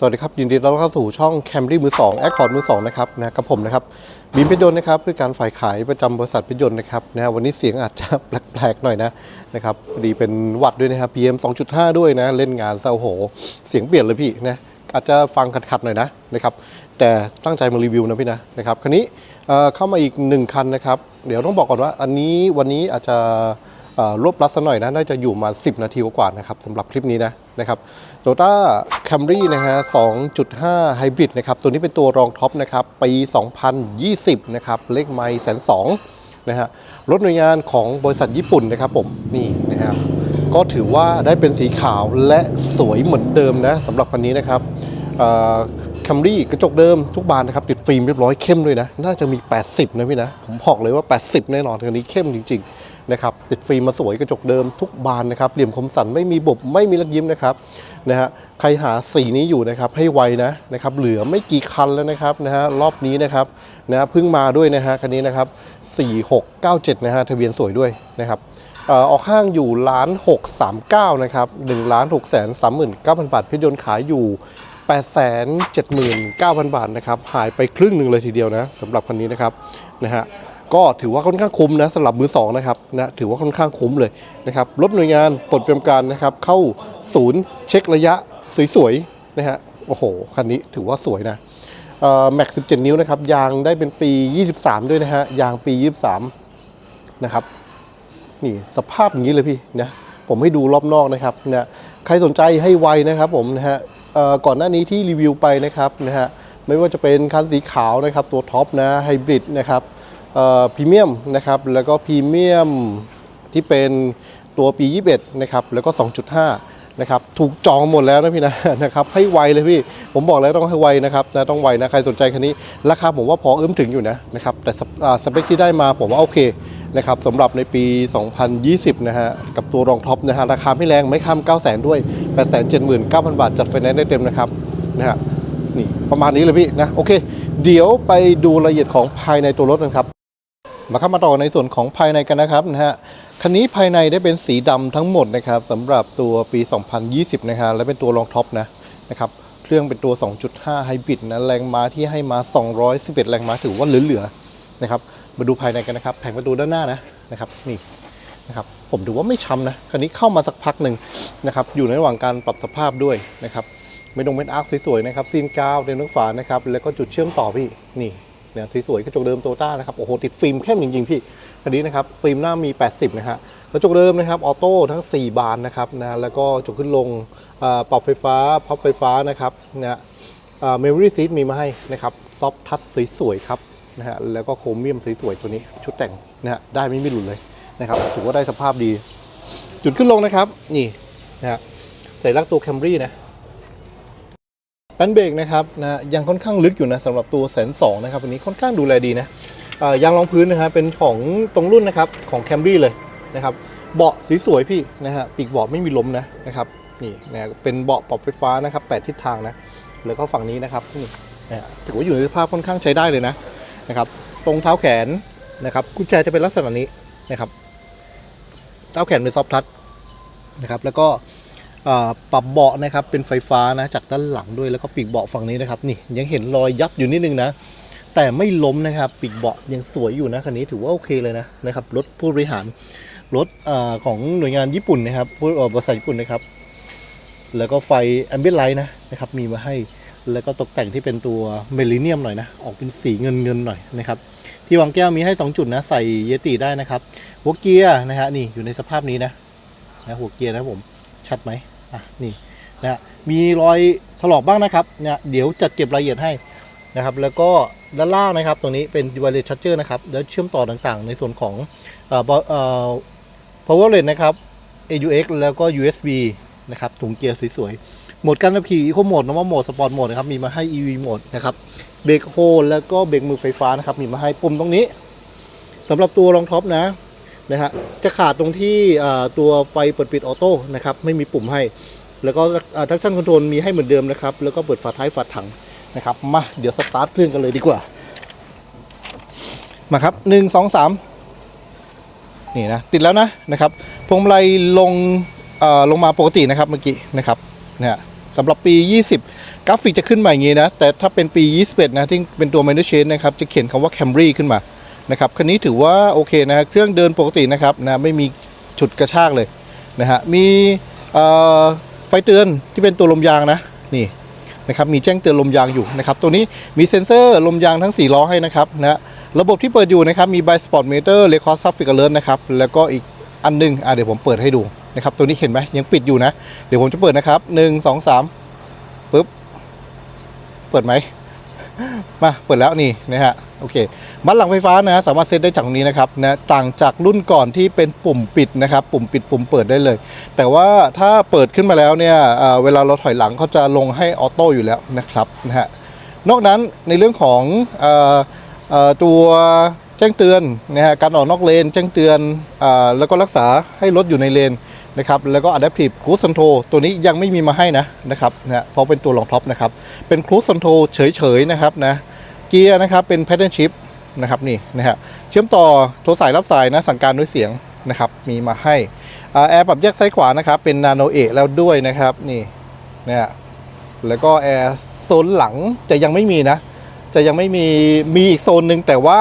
สวัสดีครับ ยินดีต้อนรับเข้าสู่ช่อง Camry มือ2 a c c o r d มือ2นะครับนะกับผมนะครับบีมพชรยนต์นะครับด้วยการฝ่ายขายประจำบริษัทพชรยนต์นะครับนะวันนี้เสียงอาจจะแปลกๆหน่อยนะนะครับพอดีเป็นวัดด้วยนะครับ PM 2.5ด้วยนะ เล่นงานเซาโห เสียงเปลี่ยนเลยพี่นะอาจจะฟังขัดๆหน่อยนะนะครับแต่ตั้งใจมารีวิวนะพี่นะนะครับคันนี้เข้ามาอีก 1 คันนะครับ เดี๋ยวต้องบอกก่อนว่าอันนี้วันนี้อาจจะรวบรัดสักหน่อยนะน่าจะอยู่มา 10 นาทีกว่านะครับสำหรับคลิปนี้นะนะครับ โตต้าแคมรี่นะฮะ 2.5 ไฮบริดนะครับ ตัวนี้เป็นตัวรองท็อปนะครับ ปี 2020 นะครับ เลขไมล์แสนสองนะฮะ รถหน่วยงานของบริษัทญี่ปุ่นนะครับผม นี่นะครับ ก็ถือว่าได้เป็นสีขาวและสวยเหมือนเดิมนะสำหรับคันนี้นะครับคัมรี่กระจกเดิมทุกบานนะครับ ติดฟิล์มเรียบร้อยเข้มด้วยนะ น่าจะมี 80 นะพี่นะ ผมบอกเลยว่า 80 แน่นอนคันนี้เข้มจริง ๆ นะครับติดฟิล์มมาสวยกระจกเดิมทุกบานนะครับเหลี่ยมคมสันไม่มีบบไม่มีลักยิ้มนะครับนะฮะใครหาสีนี้อยู่นะครับให้ไวนะนะครับเหลือไม่กี่คันแล้วนะครับนะฮะรอบนี้นะครับนะเพิ่งมาด้วยนะฮะคันนี้นะครับ4697นะฮะทะเบียนสวยด้วยนะครับออกห้างอยู่ล้านหกสามเก้านะครับหนึ่งล้านหกแสนสามหมื่นเก้าพันบาทพชรยนต์ขายอยู่แปดแสนเจ็ดหมื่นเก้าพันบาทนะครับ หายไปครึ่งหนึ่งเลยทีเดียวนะสำหรับคันนี้นะครับนะฮะ ก็ถือว่าค่อนข้างคุ้มนะสำหรับมือสองนะครับนะถือว่าค่อนข้างคุ้มเลยนะครับรถหน่วยงานปลดประจำการนะครับ เข้าศูนย์เช็คระยะสวยๆนะฮะโอ้โหคันนี้ถือว่าสวยนะแม็ก 17 นิ้วนะครับ ยางได้เป็นปี 23 ด้วยนะฮะ ยางปี 23 นะครับ นี่สภาพอย่างนี้เลยพี่นะ ผมให้ดูรอบนอกนะครับนะใครสนใจให้ไวนะครับผมนะฮะเอ่อก่อนหน้านี้ที่รีวิวไปนะครับนะฮะ ไม่ว่าจะเป็นคันสีขาวนะครับ ตัวท็อปนะไฮบริดนะครับ พรีเมียมนะครับแล้วก็พรีเมียมที่เป็นตัวปี 21 นะครับแล้วก็ 2.5 นะครับถูกจองหมดแล้วนะพี่นะนะครับให้ไวเลยพี่ ผมบอกแล้วต้องให้ไวนะครับนะต้องไวนะใครสนใจคันนี้ ราคาผมว่าพอเอื้อมถึงอยู่นะนะครับแต่สเปคที่ได้มาผมว่าโอเคนะครับสำหรับในปี 2020 นะฮะ กับตัวรองท็อปนะฮะ ราคาไม่แรงไม่ข้าม 9 0 0 0 0 ด้วย 879,000 บาท จัดไฟแนนซ์ได้เต็มนะครับ นะฮะ นี่ประมาณนี้เลยพี่นะ โอเค เดี๋ยวไปดูรายละเอียดของภายในตัวรถกันครับ มาเข้ามาต่อในส่วนของภายในกันนะครับนะฮะคันนี้ภายในได้เป็นสีดำทั้งหมดนะครับสำหรับตัวปี 2020 นะฮะและเป็นตัวรองท็อปนะนะครับเครื่องเป็นตัว 2.5 ไฮบริดนะแรงม้าที่ให้มา 211 แรงม้าถือว่าเหลือๆนะครับมาดูภายในกันนะครับ แผงประตูด้านหน้านะนะครับนี่นะครับผมถือว่าไม่ช้ำนะคันนี้เข้ามาสักพักหนึ่งนะครับอยู่ในระหว่างการปรับสภาพด้วยนะครับไม่ต้องเป็นอาร์คสวยๆนะครับซีนกาวเดนนักฝานะครับแล้วก็จุดเชื่อมต่อพี่นี่ เนี่ยสวยๆกระจกเดิมโตต้านะครับโอ้โหติดฟิล์มเข้มจริงๆพี่คันนี้นะครับฟิล์มหน้ามี 80 นะฮะกระจกเดิมนะครับออโต้ทั้ง 4 บานนะครับนะแล้วก็จกขึ้นลงปรับไฟฟ้าพับไฟฟ้านะครับนะเมมโมรี่ซีทมีมาให้นะครับซอฟทัชสวยๆครับนะฮะแล้วก็โครเมียมสวยๆตัวนี้ชุดแต่งนะฮะได้ไม่มีหลุดเลยนะครับถือว่าได้สภาพดี จุดขึ้นลงนะครับ นี่นะฮะใส่ลักตัวแคมรี่นะ แป้นเบรกนะครับนะยังค่อนข้างลึกอยู่นะสำหรับตัวแสนสองนะครับวันนี้ค่อนข้างดูแลดีนะยางรองพื้นนะฮะเป็นของตรงรุ่นนะครับของแคมรี่เลยนะครับเบาะสีสวยพี่นะฮะปีกเบาะไม่มีล้มนะนะครับนี่นะเป็นเบาะปรับไฟฟ้านะครับแปดทิศทางนะแล้วก็ฝั่งนี้นะครับนี่นะฮะถือว่าอยู่ในสภาพค่อนข้างใช้ได้เลยนะนะครับตรงเท้าแขนนะครับกุญแจจะเป็นลักษณะนี้นะครับเท้าแขนเป็นซอฟทัชนะครับแล้วก็ ปรับเบาะนะครับเป็นไฟฟ้านะจากด้านหลังด้วยแล้วก็ปีกเบาะฝั่งนี้นะครับนี่ยังเห็นรอยยับอยู่นิดนึงนะแต่ไม่ล้มนะครับปีกเบาะยังสวยอยู่นะคันนี้ถือว่าโอเคเลยนะนะครับรถผู้บริหารรถอของหน่วยงานญี่ปุ่นนะครับผู้เอ่อบริษัทญี่ปุ่นนะครับ แล้วก็ไฟแอมเบียนไลท์นะนะครับมีมาให้แล้วก็ตกแต่งที่เป็นตัวเมลิเนียมหน่อยนะออกเป็นสีเงินเงินหน่อยนะครับที่วางแก้วมีให้สองจุดนะใส่เยติได้นะครับหัวเกียร์นะฮะนี่อยู่ในสภาพนี้นะนะหัวเกียร์นะผม ชัดไหมอะนี่นะมีรอยถลอกบ้างนะครับเนี่ยเดี๋ยวจัดเก็บรายละเอียดให้นะครับ แล้วก็ด้านล่างนะครับ ตรงนี้เป็น wireless charger นะครับเดี๋ยวเชื่อมต่อต่างๆ ในส่วนของเอ่อเอ่อ power lane นะครับ AUX แล้วก็ USB นะครับถุงเกียร์สวยๆโหมดการขับขี่ eco mode นะว่าโหมด sport mode นะครับมีมาให้ EV mode นะครับเบรกโฮลแล้วก็เบรกมือไฟฟ้านะครับมีมาให้ปุ่มตรงนี้สำหรับตัวรองท็อปนะ นะฮะจะขาดตรงที่ตัวไฟเปิดปิดออโต้นะครับไม่มีปุ่มให้ แล้วก็ทักชั่นคอนโทรลมีให้เหมือนเดิมนะครับ แล้วก็เปิดฝาท้ายฝาถังนะครับมาเดี๋ยวสตาร์ทเครื่องกันเลยดีกว่า มาครับหนึ่งสองสามนี่นะติดแล้วนะนะครับพวงมาลัยลงลงมาปกตินะครับเมื่อกี้นะครับเนะฮะสำหรับปี 20 กราฟิกจะขึ้นมาอย่างนี้นะ แต่ถ้าเป็นปี 21 นะ ที่เป็นตัว minor change นะครับ จะเขียนคำว่า Camry ขึ้นมา นะครับคันนี้ถือว่าโอเคนะเครื่องเดินปกตินะครับนะไม่มีฉุดกระชากเลยนะฮะมีไฟเตือนที่เป็นตัวลมยางนะนี่นะครับมีแจ้งเตือนลมยางอยู่นะครับตัวนี้มีเซ็นเซอร์ลมยางทั้ง 4 ล้อให้นะครับนะระบบที่เปิดอยู่นะครับมี by spot meter record traffic alert นะครับแล้วก็อีกอันหนึงอะเดี๋ยวผมเปิดให้ดูนะครับตัวนี้เห็นไหมยังปิดอยู่นะ เดี๋ยวผมจะเปิดนะครับหนึ่งสองสามปึ๊บเปิดไหมมาเปิดแล้วนี่นะฮะ โอเคมัดหลังไฟฟ้านะสามารถเซตได้จากตรงนี้นะครับนะต่างจากรุ่นก่อนที่เป็นปุ่มปิดนะครับ ปุ่มปิดปุ่มเปิดได้เลย แต่ว่าถ้าเปิดขึ้นมาแล้วเนี่ยเเวลาเราถอยหลังเขาจะลงให้ออโต้อยู่แล้วนะครับนะฮะนอกนั้นในเรื่องของออตัวแจ้งเตือนนะฮะการออกนอกเลน แจ้งเตือนอแล้วก็รักษาให้รถอยู่ในเลนนะครับแล้วก็ Adaptive Cruise Control ตัวนี้ยังไม่มีมาให้นะนะครับนะเพราะเป็นตัวรองท็อปนะครับเป็น Cruise Control เฉยๆนะครับนะ เกียร์นะครับเป็น Pattern Shift นะครับนี่นะฮะเชื่อมต่อโทรสายรับสายนะสั่งการด้วยเสียงนะครับมีมาให้แอร์ปรับแยกซ้ายขวานะครับเป็น Nano เอแล้วด้วยนะครับนี่นะฮะแล้วก็แอร์โซนหลังจะยังไม่มีนะ จะยังไม่มีมีอีกโซนหนึ่งแต่ว่า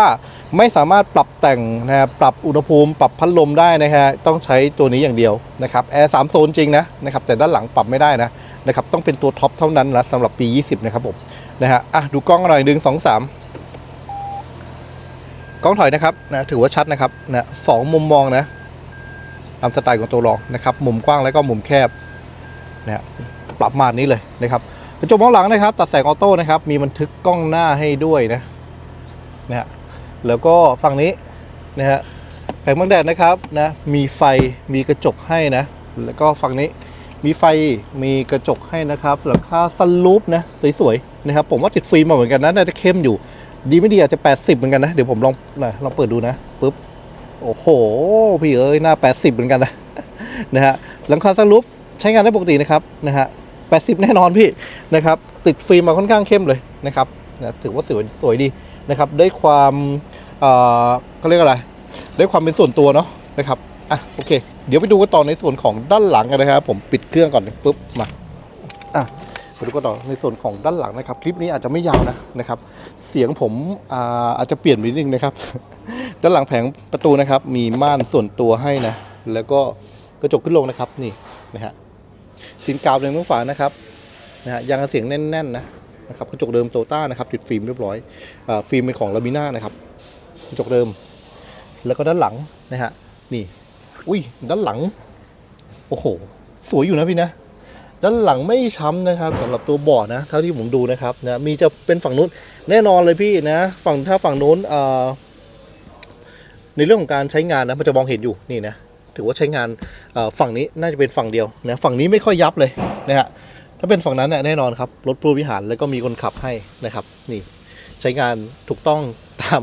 ไม่สามารถปรับแต่งนะปรับอุณหภูมิ ปรับพัดลมได้นะฮะต้องใช้ตัวนี้อย่างเดียวนะครับแอร์สามโซนจริงนะนะครับแต่ด้านหลังปรับไม่ได้นะนะครับต้องเป็นตัวท็อปเท่านั้นนะสำหรับปี 20 นะครับผม นะฮะอะดูกล้องหน่อยหนึ่งสองสามกล้องถอยนะครับนะถือว่าชัดนะครับนะสองมุมมองนะตามสไตล์ของตัวรองนะครับ มุมกว้างแล้วก็มุมแคบนะฮะปรับมาดนี้เลยนะครับกระจกมองหลังนะครับ ตัดแสงออโต้นะครับ มีบันทึกกล้องหน้าให้ด้วยนะนะฮะแล้วก็ฝั่งนี้นะฮะแผงบังแดดนะครับนะมีไฟมีกระจกให้นะ แล้วก็ฝั่งนี้มีไฟมีกระจกให้นะครับหลังคาสลูปนะสวยๆ นะครับผมว่าติดฟิล์มมาเหมือนกันนะน่าจะเข้มอยู่ ดีไม่ดีอาจจะ 80 เหมือนกันนะ เดี๋ยวผมลองนะลองเปิดดูนะปุ๊บโอ้โห พี่เอ้ยหน้า 80 เหมือนกันนะนะฮะหลังคาสลูปใช้งานได้ปกตินะครับนะฮะ80 แน่นอนพี่นะครับติดฟิล์มมาค่อนข้างเข้มเลยนะครับนะถือว่าสวยสวยดีนะครับได้ความเอ่อเขาเรียกอะไรได้ความเป็นส่วนตัวเนาะนะครับอะโอเค เดี๋ยวไปดูกันต่อในส่วนของด้านหลังกันนะครับ ผมปิดเครื่องก่อนปุ๊บมาอะ ไปดูกันต่อในส่วนของด้านหลังนะครับ คลิปนี้อาจจะไม่ยาวนะนะครับ เสียงผมอาอาจจะเปลี่ยนไปนิดนึงนะครับ ด้านหลังแผงประตูนะครับ มีม่านส่วนตัวให้นะ แล้วก็กระจกขึ้นลงนะครับนี่นะฮะสินกาวเรืองทั้งฝานะครับนะฮะยางกันเสียงแน่นๆนะนะครับกระจกเดิมโตต้านะครับติดฟิล์มเรียบร้อยอฟิล์มเป็นของลามิน่านะครับกระจกเดิม แล้วก็ด้านหลังนะฮะนี่ อุ้ยด้านหลัง โอ้โห สวยอยู่นะพี่นะ ด้านหลังไม่ช้ำนะครับสำหรับตัวเบาะนะเท่าที่ผมดูนะครับนะมีจะเป็นฝั่งนู้นแน่นอนเลยพี่นะฝั่งถ้าฝั่งนู้นเอ่อในเรื่องของการใช้งานนะมันจะมองเห็นอยู่นี่นะถือว่าใช้งานฝั่งนี้น่าจะเป็นฝั่งเดียวนะฝั่งนี้ไม่ค่อยยับเลยนะฮะถ้าเป็นฝั่งนั้นเนี่ยแน่นอนครับรถผู้บริหารแล้วก็มีคนขับให้นะครับ นี่ใช้งานถูกต้องตาม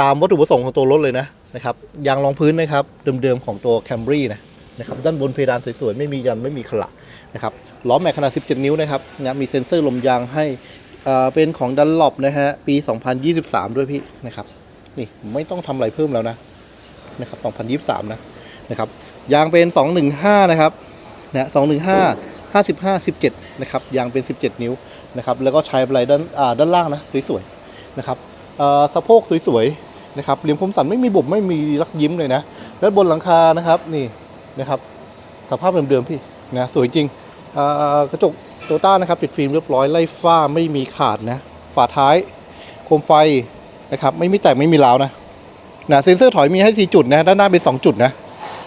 ตามวัตถุประสงค์ของตัวรถเลยนะนะครับยางรองพื้นนะครับเดิมๆของตัว Camry นะนะครับด้านบนเพดานสวยๆไม่มียันไม่มีขละ นะครับล้อแม็กขนาด 17 นิ้วนะครับนะมีเซ็นเซอร์ลมยางให้เอ่อเป็นของดันล o บนะฮะปี 2023 ด้วยพี่นะครับนี่ไม่ต้องทำอะไรเพิ่มแล้วนะนะครับ 2023 นะนะครับยางเป็น 215 นะครับนะ215 55 17 นะครับยางเป็น 17 นิ้วนะครับแล้วก็ใช้อะไรด้านอ่าด้านล่างนะสวยๆนะครับเอ่อสะโพกสวยๆนะครับเหลี่ยมคมสันไม่มีบุบไม่มีรักยิ้มเลยนะด้านบนหลังคานะครับนี่นะครับสภาพเดิมๆพี่นะสวยจริง กระจกโตต้านะครับติดฟิล์มเรียบร้อยไล่ฝ้าไม่มีขาดนะฝาท้ายโคมไฟนะครับไม่มีแตกไม่มีร้าวนะนะเซ็นเซอร์ถอยมีให้ 4 จุดนะด้านหน้าเป็น 2 จุดนะ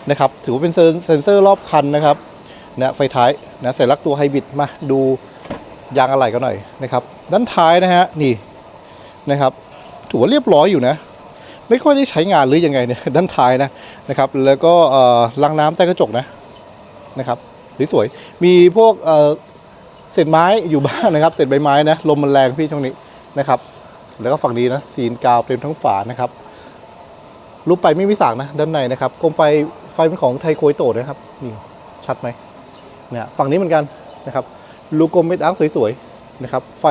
นะครับถือว่าเป็นเซ็นเซอร์รอบคันนะครับนะไฟท้ายนะใส่ลักตัวไฮบริดมาดูยางอะไหล่กันหน่อยนะครับด้านท้ายนะฮะนี่นะครับถือว่าเรียบร้อยอยู่นะ ไม่ค่อยได้ใช้งานหรือยังไงเนี่ยด้านท้ายนะนะครับแล้วก็เอ่อรางน้ำใต้กระจกนะนะครับ สวยๆมีพวกเอ่อเศษไม้อยู่บ้างนะครับเศษใบไม้นะลมมันแรงพี่ช่วงนี้นะครับแล้วก็ฝั่งนี้นะซีนกาวเต็มทั้งฝานะครับรูปไปไม่มีสางนะด้านในนะครับโคมไฟไฟเป็นของไทโคยโตนะครับนี่ชัดไหมเนี่ยฝั่งนี้เหมือนกันนะครับลูกกลมเม็ดอาร์สวยๆนะครับไฟ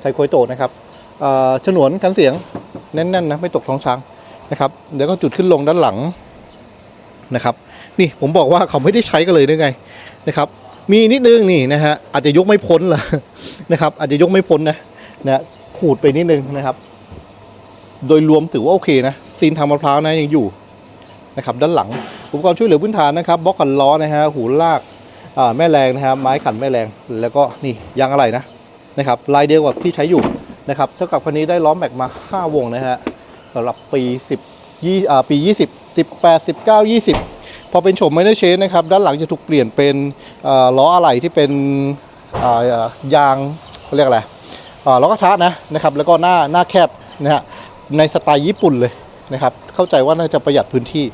ไทโคยโตนะครับฉนวนกันเสียงแน่นๆนะไม่ตกท้องช้างนะครับ เดี๋ยวก็จุดขึ้นลงด้านหลังนะครับ นี่ผมบอกว่าเขาไม่ได้ใช้กันเลยได้ไงนะครับ มีนิดนึงนี่นะฮะอาจจะยกไม่พ้นละนะครับ อาจจะยกไม่พ้นนะนะขูดไปนิดนึงนะครับ โดยรวมถือว่าโอเคนะซีนทางมะพร้าวนะยังอยู่นะครับด้านหลังอุปกรณ์ช่วยเหลือพื้นฐานนะครับบล็อกกันล้อนะฮะหูลากแม่แรงนะครับไม้ขันแม่แรงแล้วก็นี่ยางอะไรนะนะครับลายเดียวกับที่ใช้อยู่นะครับเท่ากับคันนี้ได้ล้อแม็กมา 5 วงนะฮะสำหรับปี 10ยี่อ่าปี 20 18 19 20 พอเป็นโฉมไมเนอร์เชนนะครับ ด้านหลังจะถูกเปลี่ยนเป็นล้ออะไหล่ที่เป็นยางเขาเรียกอะไรล้อกระทะนะนะครับ แล้วก็หน้าหน้าแคบนะฮะในสไตล์ญี่ปุ่นเลยนะครับ เข้าใจว่าน่าจะประหยัดพื้นที่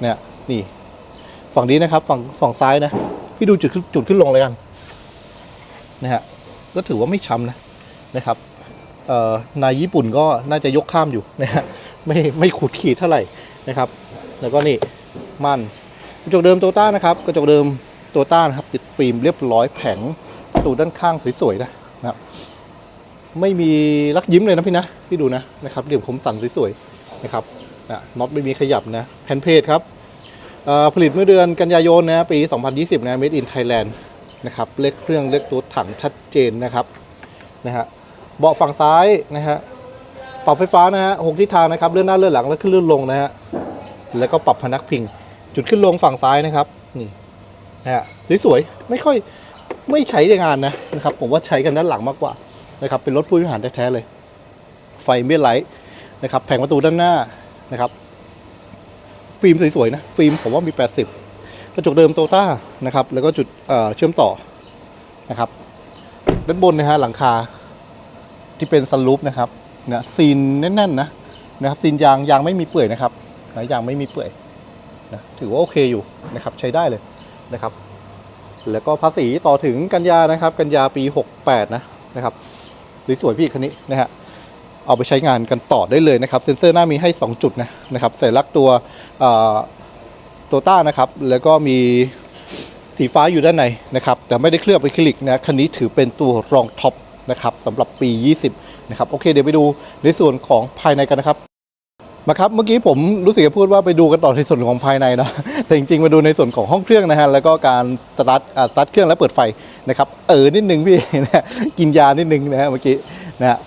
เนี่ยนี่ฝั่งนี้นะครับฝั่งฝั่งซ้ายนะพี่ดูจุดขึ้นจุดขึ้นลงเลยกันนะฮะก็ถือว่าไม่ช้ำนะนะครับเอ่อนญี่ปุ่นก็น่าจะยกข้ามอยู่นะฮะไม่ไม่ขูดขีดเท่าไหร่นะครับ แล้วก็นี่มัน กระจกเดิมโตต้านะครับกระจกเดิมโตต้านะครับติดฟิล์มเรียบร้อยแผงประตูด้านข้างสวยๆนะนะครับ ไม่มีลักยิ้มเลยนะพี่นะพี่ดูนะนะครับเหลี่ยมคมสันสวยๆนะครับนะน็อตไม่มีขยับนะแผ่นเพจครับผลิตเมื่อเดือนกันยายนนะปี 2020 นะ Made in Thailand นะครับเลขเครื่องเลขตัวถังชัดเจนนะครับนะฮะเบาะฝั่งซ้ายนะฮะปรับไฟฟ้านะฮะหกทิศทางนะครับเลื่อนหน้าเลื่อนหลังและขึ้นเลื่อนลงนะฮะแล้วก็ปรับพนักพิง จุดขึ้นลงฝั่งซ้ายนะครับนี่นะฮะสวยๆไม่ค่อยไม่ใช้ในงานนะนะครับ ผมว่าใช้กันด้านหลังมากกว่านะครับเป็นรถผู้บริหารแท้ๆเลย ไฟเมดไลท์นะครับแผงประตูด้านหน้านะครับ ฟิล์มสวยๆนะฟิล์มผมว่ามี 80 กระจกเดิมโตต้านะครับ แล้วก็จุดเเชื่อมต่อนะครับ ด้านบนนะฮะหลังคาที่เป็นซันรูฟนะครับนะซีนแน่นๆนะนะครับซีนยางยางไม่มีเปื่อยนะครับยางไม่มีเปื่อย นะถือว่าโอเคอยู่นะครับใช้ได้เลยนะครับ แล้วก็ภาษีต่อถึงกันยานะครับ กันยาปี 68 นะนะครับสวยๆพี่คันนี้นะฮะเอาไปใช้งานกันต่อได้เลยนะครับเซ็นเซอร์หน้ามีให้ 2 จุดนะนะครับใส่ลักตัวโตต้านะครับ แล้วก็มีสีฟ้าอยู่ด้านในนะครับ แต่ไม่ได้เคลือบอะคริลิกนะคันนี้ถือเป็นตัวรองท็อปนะครับสำหรับปี 20 นะครับ โอเค เดี๋ยวไปดูในส่วนของภายในกันนะครับ มาครับเมื่อกี้ผมรู้สึกจะพูดว่าไปดูกันต่อในส่วนของภายในนะแต่จริงๆมาดูในส่วนของห้องเครื่องนะฮะแล้วก็การสตาร์ทสตาร์ทเครื่องและเปิดไฟนะครับเออนิดนึงพี่นะกินยานิดนึงนะฮะเมื่อกี้นะฮะ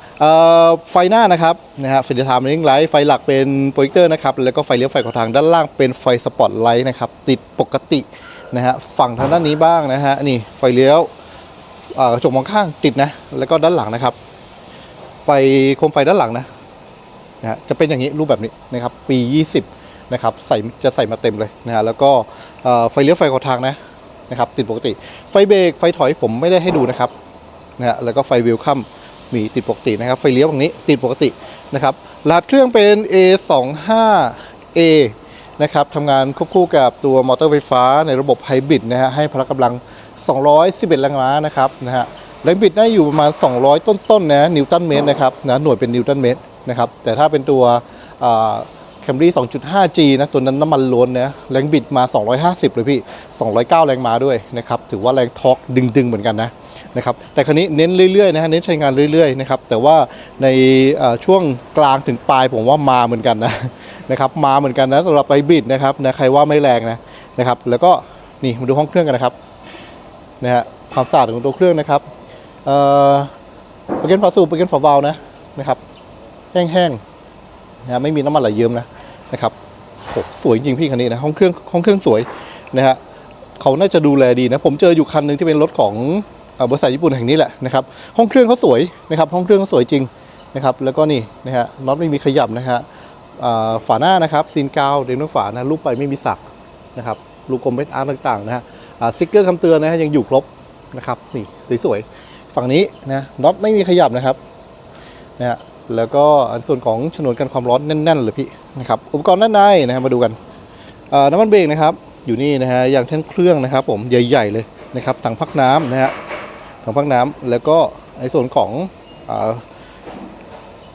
ไฟหน้านะครับนะฮะฟิลเตอร์ไทม์ลิงไลท์ไฟหลักเป็นโปรเจคเตอร์นะครับแล้วก็ไฟเลี้ยวไฟขอทางด้านล่างเป็นไฟสปอตไลท์นะครับติดปกตินะฮะฝั่งทางด้านนี้บ้างนะฮะนี่ไฟเลี้ยวกระจกมองข้างติดนะแล้วก็ด้านหลังนะครับไฟโคมไฟด้านหลังนะ นะฮะจะเป็นอย่างนี้รูปแบบนี้นะครับปี 20นะครับใส่จะใส่มาเต็มเลยนะฮะแล้วก็ไฟเลี้ยวไฟขอทางนะนะครับติดปกติไฟเบรกไฟถอยผมไม่ได้ให้ดูนะครับนะฮะแล้วก็ไฟวิลคัมมีติดปกตินะครับ ไฟเลี้ยวตรงนี้ติดปกตินะครับรหัสเครื่องเป็น A25A นะครับทำงานควบคู่กับตัวมอเตอร์ไฟฟ้าในระบบไฮบริดนะฮะให้พละกำลัง 211 แรงม้านะครับนะฮะแรงบิดได้อยู่ประมาณ 200 ต้นๆนะนิวตันเมตรนะครับนะหน่วยเป็นนิวตันเมตร นะครับแต่ถ้าเป็นตัวแคมรี่ 2.5G นะตัวนั้นน้ำมันล้วนนะแรงบิดมา 250 เลยพี่ 209 แรงม้าด้วยนะครับถือว่าแรงทอร์กดึงๆ เหมือนกันนะนะครับแต่คราวนี้เน้นเรื่อยๆนะฮะเน้นใช้งานเรื่อยๆนะครับแต่ว่าในช่วงกลางถึงปลายผมว่ามาเหมือนกันนะนะครับมาเหมือนกันนะสำหรับไฮบริดนะครับนะใครว่าไม่แรงนะนะครับแล้วก็นี่มาดูห้องเครื่องกันนะครับนะฮะความสะอาดของตัวเครื่องนะครับเอ่อปรแกรมฝาสูบปรแกรมฝาวาลนะนะครับ แห้งๆนะฮะไม่มีน้ำมันไหลเยิ้มนะนะครับโอ้สวยจริงพี่คันนี้นะห้องเครื่องห้องเครื่องสวยนะฮะเขาน่าจะดูแลดีนะ ผมเจออยู่คันหนึ่งที่เป็นรถของบริษัทญี่ปุ่นแห่งนี้แหละนะครับห้องเครื่องเขาสวยนะครับห้องเครื่องเขาสวยจริงนะครับแล้วก็นี่นะฮะน็อตไม่มีขยับนะฮะฝาหน้านะครับซีนกาวเดนฝานะรูปไปไม่มีสักนะครับลูกกลมเป็นอาร์ตต่างๆนะฮะสติ๊กเกอร์คำเตือนนะฮะยังอยู่ครบนะครับนี่สวยๆฝั่งนี้นะน็อตไม่มีขยับนะครับนะฮะ แล้วก็ส่วนของฉนวนกันความร้อนแน่นๆเลยพี่นะครับอุปกรณ์ด้านในนะฮะมาดูกันน้ำมันเบรกนะครับอยู่นี่นะฮะอย่างแท่นเครื่องนะครับ ผมใหญ่ ๆเลยนะครับถังพักน้ำนะฮะถังพักน้ำแล้วก็ในส่วนของอ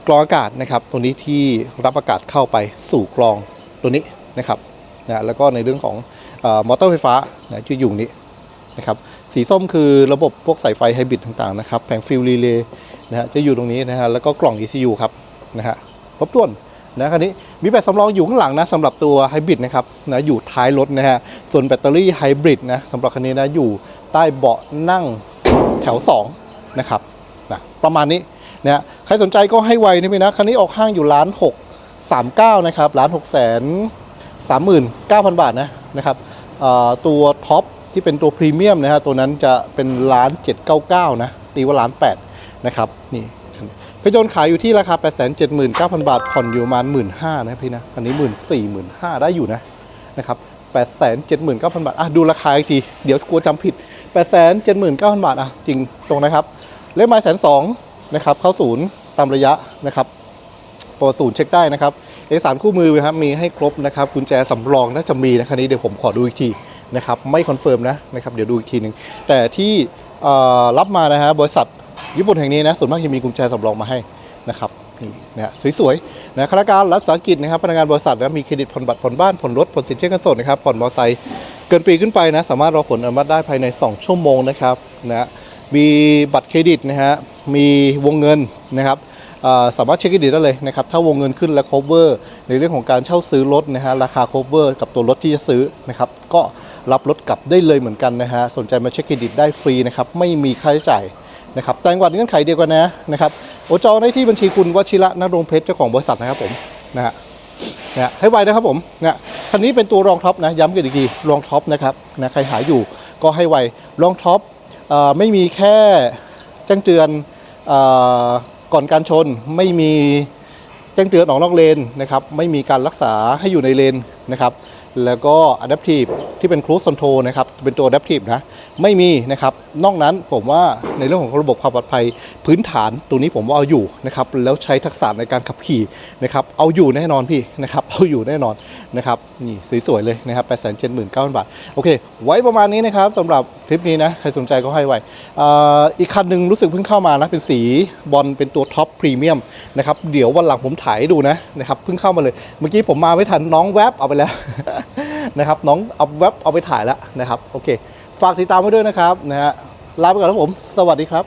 กรองอากาศนะครับตรงนี้ที่รับอากาศเข้าไปสู่กรองตัวนี้นะครับนะแล้วก็ในเรื่องของเอ่อมอเตอร์ไฟฟ้านะที่อยู่นี้นะครับสีส้มคือระบบพวกสายไฟไฮบริดต่างๆนะครับแผงฟิลรีเลย์ นะฮะจะอยู่ตรงนี้นะฮะแล้วก็กล่อง ECU ครับนะฮะครบถ้วนนะคันนี้มีแบตสำรองอยู่ข้างหลังนะสำหรับตัวไฮบริดนะครับนะอยู่ท้ายรถนะฮะส่วนแบตเตอรี่ไฮบริดนะสำหรับคันนี้นะอยู่ใต้เบาะนั่งแถว2นะครับนะประมาณนี้นะใครสนใจก็ให้ไวนะพี่นะคันนี้ออกห้างอยู่ล้านหกสามเก้านะครับล้านหกแสนสามหมื่นเก้าพันบาทนะนะครับตัวท็อปที่เป็นตัวพรีเมียมนะฮะตัวนั้นจะเป็นล้านเจ็ดเก้าเก้านะตีว่าล้านแปด นะครับนี่เครื่องยนต์ขายอยู่ที่ราคา 8 7 9 0 0 0 บาท ผ่อนอยู่ประมาณ 1 5ื่นนะพี่นะอันนี้ 1 4 0 0 0 1 5 0ได้อยู่นะนะครับ8 7 9 0 0 0 บาท อะ ดูราคาอีกที เดี๋ยวกลัวจำผิด 8 7 9 0 0 0 บาท อะ จริงตรงนะครับ เลขไม้แสนสองนะครับ เข้าศูนย์ตามระยะนะครับปวศูนย์เช็คได้นะครับ เอกสารคู่มือครับ มีให้ครบนะครับ กุญแจสำรองน่าจะมีนะคันนี้เดี๋ยวผมขอดูอีกทีนะครับ ไม่คอนเฟิร์มนะนะครับ เดี๋ยวดูอีกทีหนึ่ง แต่ที่รับมานะฮะบริษัท ญี่ปุ่นแห่งนี้นะส่วนมากจะมีกุญแจสำรองมาให้นะครับนี่นะสวยๆนะข้าราชการรัฐสาหกิจนะครับพนักงานบริษัทนะมีเครดิตผ่อนบัตรผ่อนบ้านผ่อนรถผ่อนสินเชื่อเงินสดนะครับผ่อนมอเตอร์ไซค์เกินปีขึ้นไปนะสามารถรอผลอนุมัติได้ภายใน 2 ชั่วโมงนะครับนะมีบัตรเครดิตนะฮะมีวงเงินนะครับสามารถเช็คเครดิตได้เลยนะครับถ้าวงเงินขึ้นและ cover ในเรื่องของการเช่าซื้อรถนะฮะราคา cover กับตัวรถที่จะซื้อนะครับก็รับรถกลับได้เลยเหมือนกันนะฮะสนใจมาเช็คเครดิตได้ฟรีนะครับไม่มีค่าใช้จ่าย นะครับแต่จังวัดเงื่อนไขเดียวกันนะนะครับโอจองได้ที่บัญชีคุณวชิระนรงเพชรเจ้าของบริษัทนะครับผมนะฮะนะฮะให้ไวนะครับผมนะคันนี้เป็นตัวรองท็อปนะย้ำกันอีกทีรองท็อปนะครับนะใครหาอยู่ก็ให้ไวรองท็อปอไม่มีแค่แจ้งเตือนอก่อนการชนไม่มีแจ้งเตือนออกนอกเลนนะครับไม่มีการรักษาให้อยู่ในเลนนะครับ แล้วก็ Adaptive ที่เป็น Cruise Control นะครับ เป็นตัว Adaptive นะ ไม่มีนะครับ นอกนั้นผมว่าในเรื่องของระบบความปลอดภัยพื้นฐานตัวนี้ผมว่าเอาอยู่นะครับ แล้วใช้ทักษะในการขับขี่นะครับ เอาอยู่แน่นอนพี่นะครับ เอาอยู่แน่นอนนะครับ นี่สวยๆเลยนะครับ8 7 9 0 0 0 บาท โอเค ไว้ประมาณนี้นะครับสำหรับคลิปนี้นะ ใครสนใจก็ให้ไว้เอ่ออีกคันหนึ่งรู้สึกเพิ่งเข้ามานะ เป็นสีบอลเป็นตัวท็อปพรีเมียมนะครับ เดี๋ยววันหลังผมถ่ายให้ดูนะนะครับ เพิ่งเข้ามาเลย เมื่อกี้ผมมาไม่ทันน้องแวบเอาไปแล้วนะครับ น้องเอาแว็บเอาไปถ่ายแล้วนะครับ โอเค ฝากติดตามไว้ด้วยนะครับนะฮะลาไปก่อนครับผม สวัสดีครับ